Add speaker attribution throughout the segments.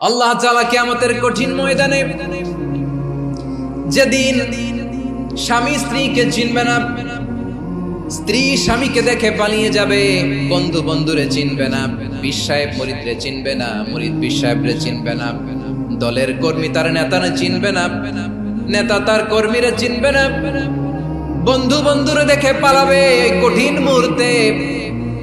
Speaker 1: আল্লাহ তাআলা কিয়ামতের কঠিন ময়দানে যেদিন স্বামী স্ত্রীকে চিনবে না, স্ত্রী স্বামীকে দেখে পালিয়ে যাবে, বন্ধু বন্ধুরে চিনবে না বিশ্বায়েব মরিদরে চিনবে না, মরিদ বিশ্বায়েবরে চিনবে না, দলের কর্মী তার নেতারে চিনবে না, নেতা তার কর্মীরা চিনবে না, বন্ধু বন্ধুরে দেখে পালাবে কঠিন মুহূর্তে।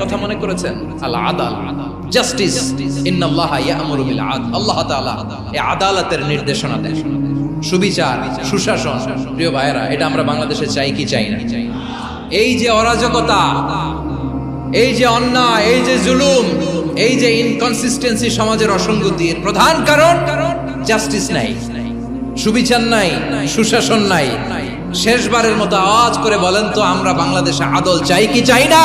Speaker 1: কথা মনে করেছেন এই যে এই যে জুলুম, এই যে ইনকনসিস্টেন্সি সমাজের অসঙ্গতির প্রধান কারণ জাস্টিস নাই, সুবিচার নাই, সুশাসন নাই। শেষবারের মতো আওয়াজ করে বলেন তো, আমরা বাংলাদেশে আদল চাই কি চাই না?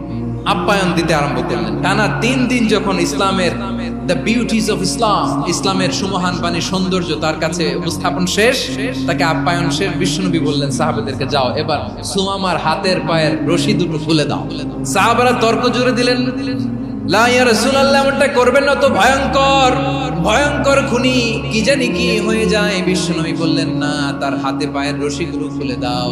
Speaker 1: আপ্যায়ন দিতে আরম্ভ করলেন। টানা তিন দিন যখন ইসলামের দ্য বিউটিজ অফ ইসলাম ইসলামের সুমহান বাণী, সৌন্দর্য তার কাছে উপস্থাপন শেষ, তাকে আপ্যায়ন শেষ, বিষ্ণুনবী বললেন, সাহাবেদেরকে যাও, এবার সুমামার হাতের পায়ের রশি দুটো খুলে দাও। সাহাবারা তর্ক জুড়ে দিলেন করবেন না তো ভয়ঙ্কর ভয়ঙ্কর খুনি কি হয়ে যায়। বিশ্বনবী বললেন, না, তার হাতে পায়ের রশিগুলো খুলে দাও।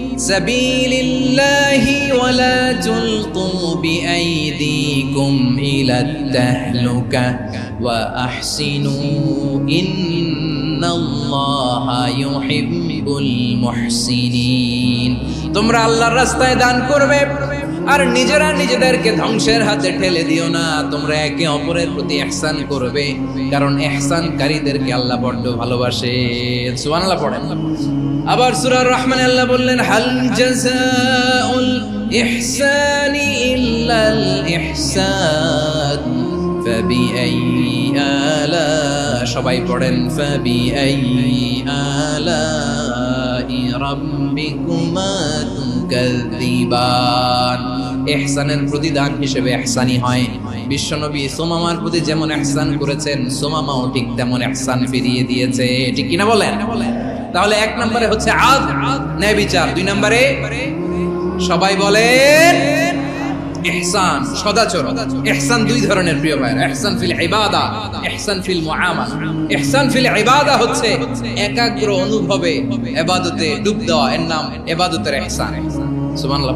Speaker 1: সাবিলিল্লাহি ওয়া লা তুলকু বিআইদিকুম ইলা তাহলুকা ওয়া আহসিনু ইন্নাল্লাহা ইউহিব্বুল মুহসিনিন। তোমরা আল্লাহর রাস্তায় দান করবে। আর নিজেরা নিজেদেরকে ধ্বংসের হাতে ঠেলে দিও না তোমরা একে অপরের প্রতি ইহসান করবে কারণ ইহসানকারীদেরকে আল্লাহ বড্ড ভালোবাসে সুবহানাল্লাহ পড়েন আবার সূরা রহমান আল্লাহ বললেন হাল জাযাউল ইহসানি ইল্লাল ইহসান فبأي آلاء সবাই পড়েন فبأي آلاء ربكما تكذبان ইহসানের প্রতিদান হিসেবে ইহসানি হয়। বিশ্বনবী সোমামার প্রতি যেমন এহসান করেছেন, সোমামাও ঠিক তেমন এহসান ফিরিয়ে দিয়েছে। ঠিক কিনা বলেন? তাহলে এক নম্বরে হচ্ছে আদ, ন্যায় বিচার। দুই নম্বরে সবাই বলেন ইহসান দুই ধরনের প্রিয় ভাই ফিল ইবাদা ফিল ফিল ইবাদা হচ্ছে একাগ্র অনুভবে ইবাদতে ডুব দেওয়া। এর নাম ইবাদতের ইহসান সুবহানাল্লাহ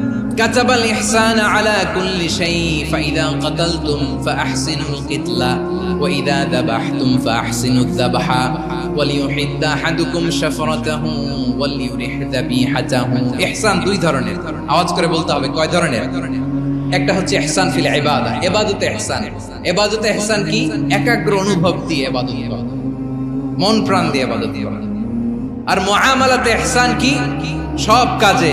Speaker 1: كتب الإحسان على كل شيء فإذا قتلتم فأحسنوا القتلة وإذا ذبحتم فأحسنوا الذبح وليحد أحدكم شفرته وليرح ذبيحته إحسان দুই ধরনের আওয়াজ করে বলতে হবে কয় ধরনের একটা হচ্ছে ইহসান ফিল ইবাদা ইবাদতে ইহসান ইবাদতে ইহসান কি একাগ্র অনুভব দিয়ে ইবাদত করা মন প্রাণ দিয়ে ইবাদত করা আর মুআমালাতে ইহসান কি সব কাজে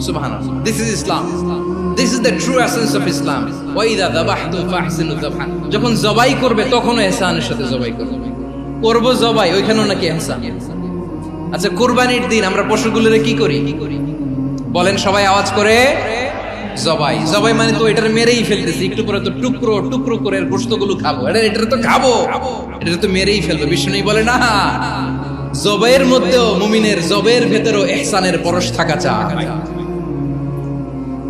Speaker 1: সুবহানাল্লাহ। যখন জবাই করবে, তখনও এহসানের সাথে জবাই করবে। জবাই, ওইখানেও নাকি এহসান। আচ্ছা দিন আমরা পশুগুলোরে কি করি? বলেন, সবাই আওয়াজ করে, জবাই। জবাই মানে তো এটার মেরেই ফেলতেছি, একটু পরে তো টুকরো টুকরো করে গোস্তগুলো খাব। এটা এটা তো খাব। এটা তো মেরেই ফেলব। বিষ্ণু বলে, না, জবাইয়ের মধ্যেও মুমিনের জবের ভেতরেও এহসানের পরশ থাকা চায়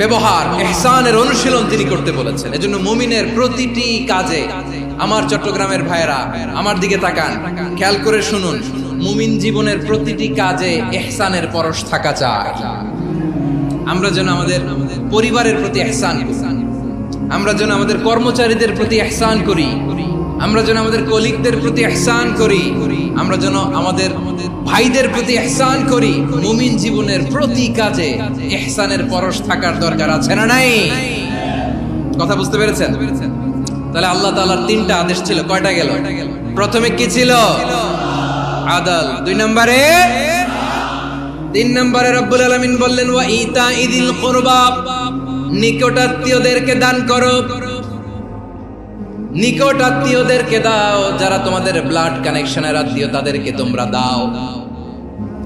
Speaker 1: ব্যবহার, এহসানের অনুশীলন তিনি করতে বলেছেন। এজন্য মুমিনের প্রতিটি কাজে আমার চট্টগ্রামের ভাইয়েরা, আমার দিকে তাকান, খেয়াল করে শুনুন, মুমিন জীবনের প্রতিটি কাজে এহসানের পরশ থাকা চায় আমরা যেন আমাদের পরিবারের প্রতি এহসান আমরা যেন আমাদের কর্মচারীদের প্রতি এহসান করি। আমরা যেন আমাদের কলিগদের প্রতি এহসান করি। আমরা যেন আমাদের আমাদের ভাইদের প্রতি এহসান করি, মুমিন জীবনের প্রতি কাজে এহসানের পরশ থাকার দরকার আছে না নাই? কথা বুঝতে পেরেছেন? তাহলে আল্লাহ তাআলার তিনটা আদেশ ছিল, কয়টা গেল? প্রথমে কি ছিল? আদাল। দুই নম্বরে? তিন নম্বরে রব্বুল আলামিন বললেন, ওয়া ইতা ইদিল কুরবা। নিকট আত্মীয়দেরকে দান করো। নিকট আত্মীয়দেরকে দাও, যারা তোমাদের ব্লাড কানেকশনের আত্মীয়, তাদেরকে তোমরা দাও।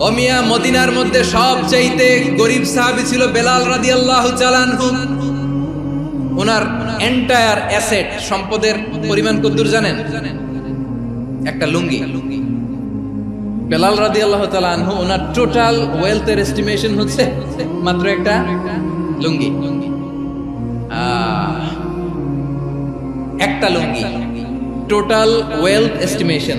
Speaker 1: অমিয়া মদিনার মধ্যে সব চাইতে গরিব সাহাবি ছিল বেলাল রাদি আল্লাহ চালানহু ওনার এন্টায়ার অ্যাসেট সম্পদের পরিমাণ কদ্দুর জানেন? একটা লুঙ্গি। বেলাল রাদি আল্লাহ তালানহু ওনার টোটাল ওয়েলথের এস্টিমেশন হচ্ছে মাত্র একটা লুঙ্গি। আহ, একটা লুঙ্গি। টোটাল ওয়েলথ এস্টিমেশন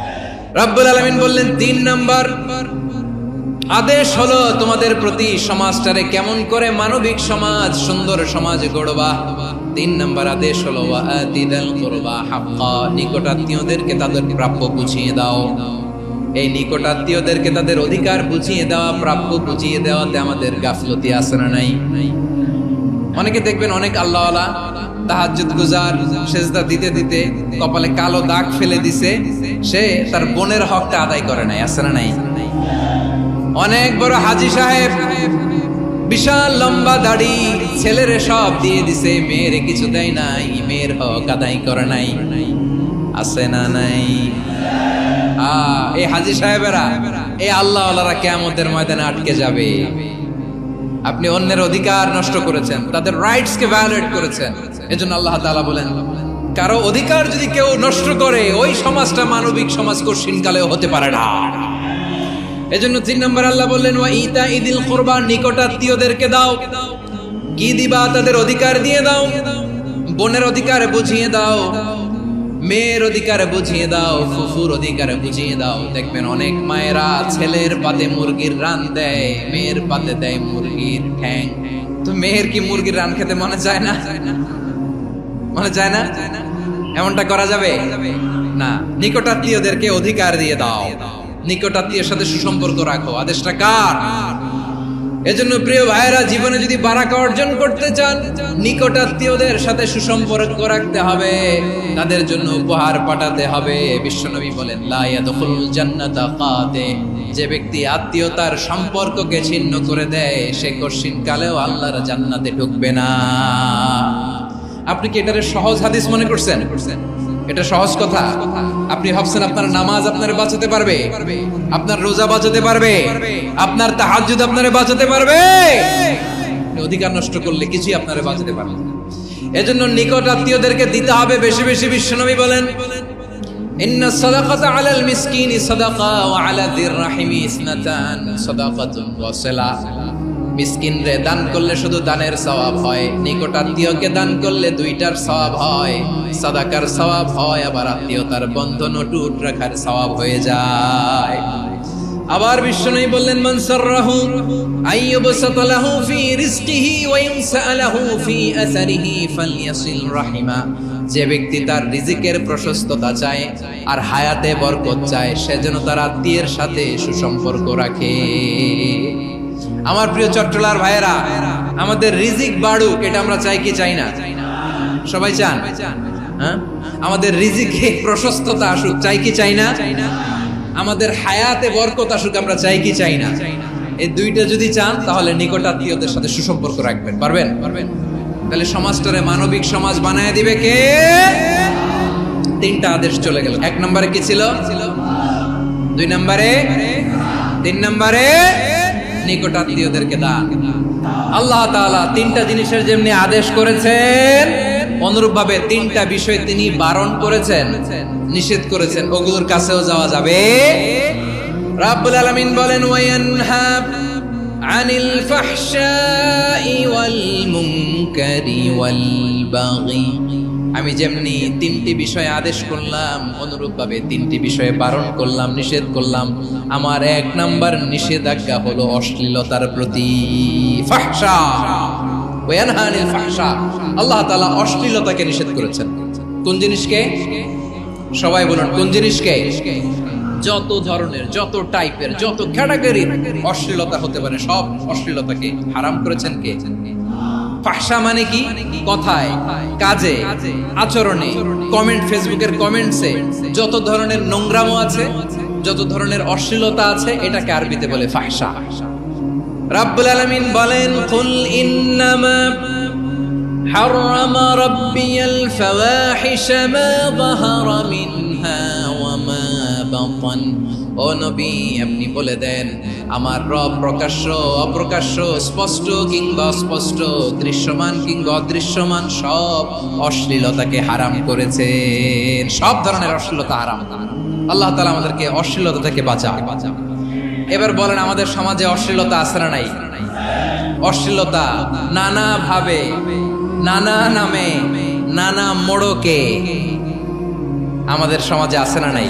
Speaker 1: রাব্বুল আলামিন বললেন, তিন নাম্বার। আদেশ হলো তোমাদের প্রতি সমাজটারে কেমন করে মানবিক সমাজ, সুন্দর সমাজ গড়বা। তিন নাম্বার আদেশ হলো নিকটাত্মীয়দেরকে তাদের প্রাপ্য বুঝিয়ে দাও। এই নিকটাত্মীয়দেরকে তাদের অধিকার বুঝিয়ে দেওয়া, প্রাপ্য বুঝিয়ে দেওয়াতে আমাদের গাফলতি আছে না নাই? অনেকে দেখবেন অনেক আল্লাহওয়ালা তাহাজ্জুদ গুজার সেজদা দিতে দিতে কপালে কালো দাগ ফেলে দিছে। সে তার বোনের হকটা আদায় করে নাই নাই? অনেক বড় হাজি সাহেব বিশাল লম্বা দাড়ি ছেলেরে সব দিয়ে দিছে, মেয়েরে কিছু দেয় নাই, মেয়ের হক আদায় করে নাই। আছে না নাই? এই হাজি সাহেবেরা, এই আল্লাহ আল্লাহরা কেমতের ময়দানে আটকে যাবে। আপনি অন্যের অধিকার নষ্ট করেছেন, তাদের রাইটস কে ভায়োলেট করেছেন। এজন্য আল্লাহ তালা বলেন, কারও অধিকার যদি কেউ নষ্ট করে, ওই সমাজটা মানবিক সমাজ কঠিন কালেও হতে পারে না। এজন্য তিন নম্বর আল্লাহ বললেন, ওয়া ইতা ইদিল কুরবান নিকটাত্মীয়দেরকে দাও। কি দিবা, তাদের অধিকার দিয়ে দাও। বোনের অধিকার বুঝিয়ে দাও। মেয়ের অধিকার বুঝিয়ে দাও। ফুফুর অধিকার বুঝিয়ে দাও। দেখবেন অনেক মায়েরা ছেলের পাতে মুরগির রান দেয়, মেয়ের পাতে দেয় মুরগির ঠ্যাং। তো মেয়ের কি মুরগির রান খেতে মনে চায় না? মনে চায় না? এমনটা করা যাবে? না। নিকটাত্মীয়দেরকে অধিকার দিয়ে দাও। নিকটাত্মীয়ের সাথে সুসম্পর্ক রাখো। আদেশটা কার? এজন্য প্রিয় ভাইয়েরা, জীবনে যদি বারাকা অর্জন করতে চান, নিকটাত্মীয়দের সাথে সুসম্পর্ক রাখতে হবে। তাদের জন্য উপহার পাঠাতে হবে। বিশ্বনবী বলেন, লা ইয়াদখুল জান্নাতা কাতে। যে ব্যক্তি আত্মীয়তার সম্পর্ককে ছিন্ন করে দেয়, সে কশিন কালেও আল্লাহর জান্নাতে ঢুকবে না। আপনি কি এটারে সহজ হাদিস মনে করছেন? এটা সহজ কথা। আপনি ভাবছেন আপনার নামাজ আপনার বাঁচাতে পারবে। আপনার রোজা বাঁচাতে পারবে। আপনার তাহাজ্জুদ আপনারে বাঁচাতে পারবে। অধিকার নষ্ট করলে কিছুই আপনারে বাঁচাতে পারবে। এজন্য নিকট আত্মীয়দেরকে দিতে হবে বেশি বেশি বিশ্বনবী বলেন, ইন্না সাদাকাতা আলাল মিসকিনি সাদাকা ওয়া আলা যির রাহিমি ইসনাতান সাদাকাতুন ওয়া সিলা মিসকিন রে দান করলে শুধু দানের সওয়াব হয় নিকট আত্মীয়কে দান করলে দুইটার সওয়াব হয়, সাদাকার সওয়াব হয়, আবার আত্মীয়তার বন্ধন টুট রাখার সওয়াব হয়ে যায়। আবার বিষ্ণু বললেন, মান সাররাহু আইয়ুবসাতালাহু ফি রিজকিহি ওয়া ইনসালাহু ফি আসারিহি ফালইয়াসিল রাহিমা। যে ব্যক্তি তার রিজিকের প্রশস্ততা চায় আর হায়াতে বরকত চায়, সে যেন তার আত্মীয়ের সাথে সুসম্পর্ক রাখে। আমার প্রিয় চট্টলার ভাইয়েরা, আমাদের রিজিক বাড়ুক, এটা আমরা চাই কি চাই না? সবাই চান? হ্যাঁ? আমাদের রিজিকে প্রশস্ততা আসুক, চাই কি চাই না? আমাদের হায়াতে বরকত আসুক, আমরা চাই কি চাই না? এই দুইটা যদি চান, তাহলে নিকটাত্মীয়দের সাথে সুসম্পর্ক রাখবেন, পারবেন? পারবেন তাহলে সমাজটারে মানবিক সমাজ বানায় দিবে কে? তিনটা আদেশ চলে গেল। এক নম্বরে কি ছিল? দুই নম্বরে? তিন নম্বরে? নিকটাত্মীয়দেরকে দান। আল্লাহ তাআলা তিনটা জিনিসের যেমনি আদেশ করেছেন অনুরূপ ভাবে তিনটা বিষয় তিনি বারণ করেছেন, নিষেধ করেছেন, ওগুলোর কাছেও যাওয়া যাবে। রাব্বুল আলামিন বলেন ওয়ায়ানহা আনিল ফাহশাই ওয়াল আমি যেমনি তিনটি বিষয়ে আদেশ করলাম, অনুরূপভাবে তিনটি বিষয়ে বারণ করলাম, নিষেধ করলাম, আমার এক নাম্বার নিষেধাজ্ঞা হলো অশ্লীলতার প্রতি আল্লাহ তালা অশ্লীলতাকে নিষেধ করেছেন। কোন জিনিসকে? সবাই বলুন, কোন জিনিসকে? যত ধরনের, যত টাইপের যত ক্যাটাগরির অশ্লীলতা হতে পারে, সব অশ্লীলতাকে হারাম করেছেন কে? ফাহসা মানে কি কথায় কাজে আচরণে কমেন্ট ফেসবুকের কমেন্টসে যত ধরনের নোংরামো আছে যত ধরনের অশ্লীলতা আছে এটাকে আরবিতে বলে ফাহসা রাব্বুল আলামিন বলেন কুল ইন্নামা حرم ربي الفواحش ما ظهر منها وما بطن ও নবী, আপনি বলে দেন, আমার রব প্রকাশ্য, অপ্রকাশ্য, স্পষ্ট কিংবা স্পষ্ট দৃশ্যমান কিংবা অদৃশ্যমান, সব অশ্লীলতাকে হারাম করেছেন। সব ধরনের অশ্লীলতা হারাম। আল্লাহ তালা আমাদেরকে অশ্লীলতা থেকে বাঁচা এবার বলেন, আমাদের সমাজে অশ্লীলতা আছে না নাই? অশ্লীলতা নানা ভাবে নানা নামে, নানা মোড়কে আমাদের সমাজে আছে না নাই?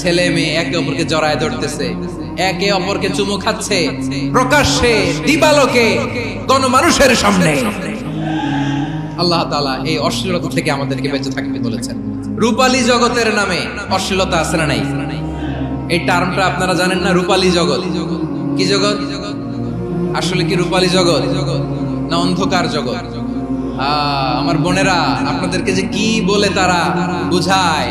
Speaker 1: ছেলে মেয়ে একে অপরকে জড়ায় ধরতেছে, একে অপরকে চুমু খাচ্ছে। প্রকাশ্যে দিবালোকে গণমানুষের সামনে। আল্লাহ তাআলা এই অশ্লীলতা থেকে আমাদেরকে বেঁচে থাকতে বলেছেন। রূপালী জগতের নামে অশ্লীলতা আছে না নাই? এই টার্মটা আপনারা জানেন না, রূপালী জগৎ? কি জগৎ? আসলে কি রূপালী জগৎ? না অন্ধকার জগৎ? আমার বোনেরা, আপনাদেরকে যে কি বলে তারা বুঝায়।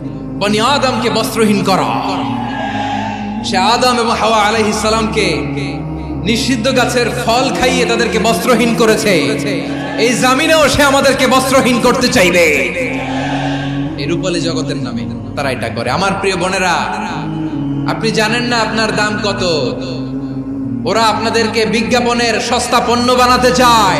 Speaker 1: বনি আদমকে বস্ত্রহীন করা। সে আদম এবং হাওয়া আলাইহিস সালামকে নিষিদ্ধ গাছের ফল খাইয়ে তাদেরকে বস্ত্রহীন করেছে। এই জামিনেও সে আমাদেরকে বস্ত্রহীন করতে চাইবে। এই রূপালী জগতের নামে তারা এটা করে। আমার প্রিয় বোনেরা, আপনি জানেন না আপনার দাম কত? ওরা আপনাদেরকে বিজ্ঞাপনের সস্তা পণ্য বানাতে চায়।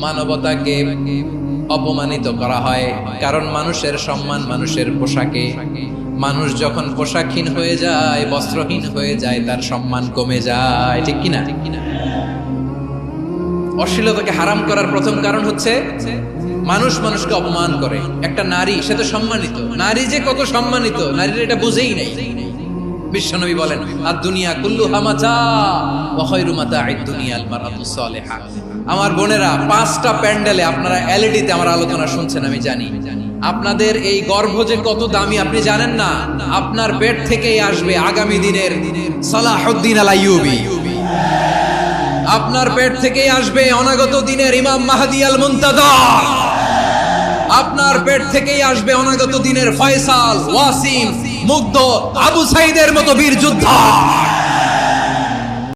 Speaker 1: মানবতাকে অপমানিত করা হয়। কারণ মানুষের সম্মান মানুষের পোশাকে। মানুষ যখন পোশাকহীন হয়ে যায়, বস্ত্রহীন হয়ে যায়, তার সম্মান কমে যায়। ঠিক কিনা? অশ্লীলতাকে হারাম করার প্রথম কারণ হচ্ছে মানুষ মানুষকে অপমান করে। একটা নারী, সে তো সম্মানিত। নারী যে কত সম্মানিত, নারীর এটা বুঝেই নাই। বিশ্বনবী বলেন আর দুনিয়া কুল্লু হামাচা ওয়াখাইরু মাতাঈদ দুনিয়াল মারাতু সালিহা। আমার বোনেরা, পাঁচটা প্যান্ডেলে আপনারা এলইডিতে আমার আলোচনা শুনছেন, আমি জানি। আপনাদের এই গর্ভ যে কত দামি, আপনি জানেন না? আপনার পেট থেকেই আসবে আগামী দিনের সালাহুদ্দিন আল আইয়ুবী আপনার পেট থেকেই আসবে অনাগত দিনের ইমাম মাহাদি আল মুনতাদা আপনার পেট থেকেই আসবে অনাগত দিনের ফয়সাল, ওয়াসিম, মুগ্ধ, আবু সাইদের মতো বীর যোদ্ধা।